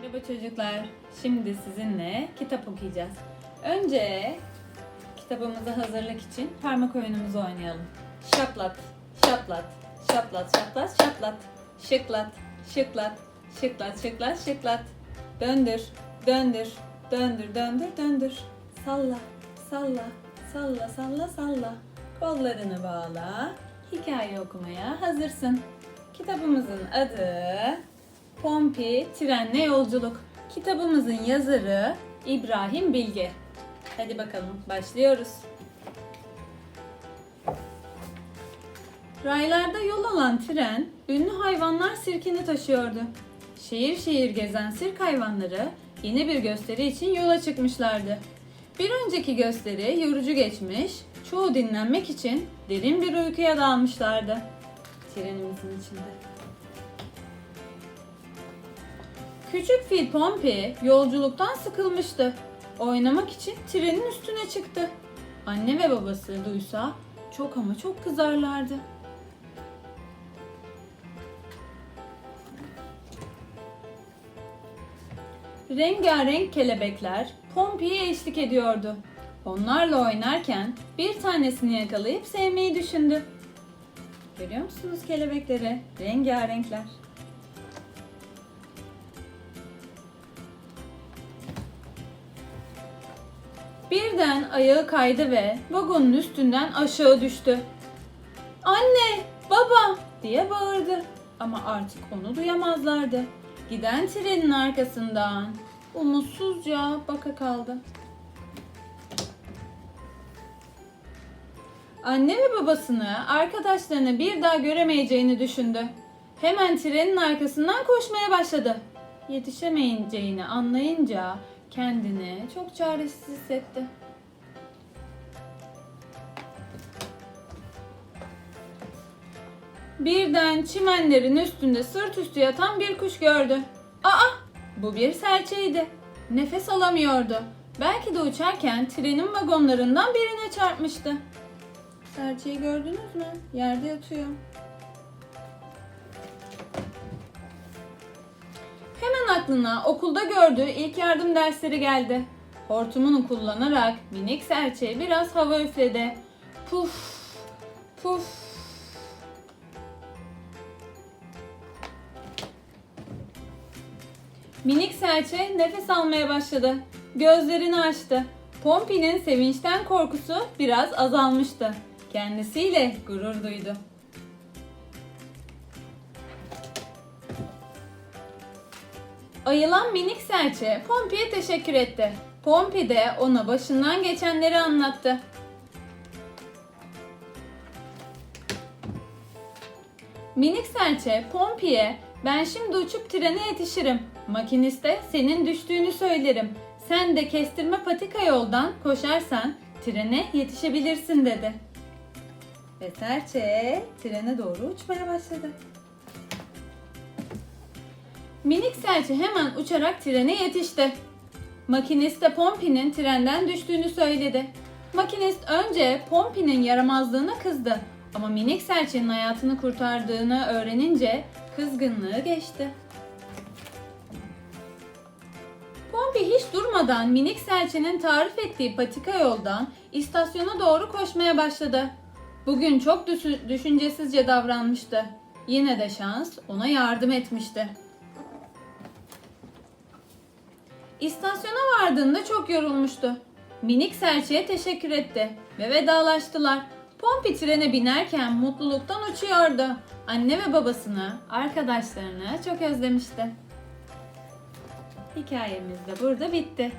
Merhaba çocuklar. Şimdi sizinle kitap okuyacağız. Önce kitabımıza hazırlık için parmak oyunumuzu oynayalım. Şaplat, şaplat, şaplat, şaplat, şaplat. Şıklat, şıklat, şıklat, şıklat, şıklat. Döndür, döndür, döndür, döndür, döndür. Salla, salla, salla, salla, salla. Kollarını bağla. Hikaye okumaya hazırsın. Kitabımızın adı Pompi Trenle Yolculuk. Kitabımızın yazarı İbrahim Bilge. Hadi bakalım başlıyoruz. Raylarda yol alan tren ünlü hayvanlar sirkini taşıyordu. Şehir şehir gezen sirk hayvanları yeni bir gösteri için yola çıkmışlardı. Bir önceki gösteri yorucu geçmiş, çoğu dinlenmek için derin bir uykuya dalmışlardı. Trenimizin içinde. Küçük fil Pompi yolculuktan sıkılmıştı. Oynamak için trenin üstüne çıktı. Anne ve babası duysa çok ama çok kızarlardı. Rengarenk kelebekler Pompi'ye eşlik ediyordu. Onlarla oynarken bir tanesini yakalayıp sevmeyi düşündü. Görüyor musunuz kelebekleri? Rengarenkler. Birden ayağı kaydı ve vagonun üstünden aşağı düştü. Anne, baba diye bağırdı. Ama artık onu duyamazlardı. Giden trenin arkasından umutsuzca baka kaldı. Anne ve babasını, arkadaşlarını bir daha göremeyeceğini düşündü. Hemen trenin arkasından koşmaya başladı. Yetişemeyeceğini anlayınca kendini çok çaresiz hissetti. Birden çimenlerin üstünde sırt üstü yatan bir kuş gördü. Aa, bu bir serçeydi. Nefes alamıyordu. Belki de uçarken trenin vagonlarından birine çarpmıştı. Serçeyi gördünüz mü? Yerde yatıyor. Aklına okulda gördüğü ilk yardım dersleri geldi. Hortumunu kullanarak minik serçe biraz hava üfledi. Puf, puf. Minik serçe nefes almaya başladı. Gözlerini açtı. Pompi'nin sevinçten korkusu biraz azalmıştı. Kendisiyle gurur duydu. Ayılan minik serçe Pompi'ye teşekkür etti. Pompi de ona başından geçenleri anlattı. Minik serçe Pompi'ye ben şimdi uçup trene yetişirim. Makiniste senin düştüğünü söylerim. Sen de kestirme patika yoldan koşarsan trene yetişebilirsin dedi. Ve serçe trene doğru uçmaya başladı. Minik serçe hemen uçarak trene yetişti. Makinist de Pompi'nin trenden düştüğünü söyledi. Makinist önce Pompi'nin yaramazlığına kızdı ama minik serçenin hayatını kurtardığını öğrenince kızgınlığı geçti. Pompi hiç durmadan minik serçenin tarif ettiği patika yoldan istasyona doğru koşmaya başladı. Bugün çok düşü- düşüncesizce davranmıştı. Yine de şans ona yardım etmişti. İstasyona vardığında çok yorulmuştu. Minik serçeye teşekkür etti ve vedalaştılar. Pompi trene binerken mutluluktan uçuyordu. Anne ve babasını, arkadaşlarını çok özlemişti. Hikayemiz de burada bitti.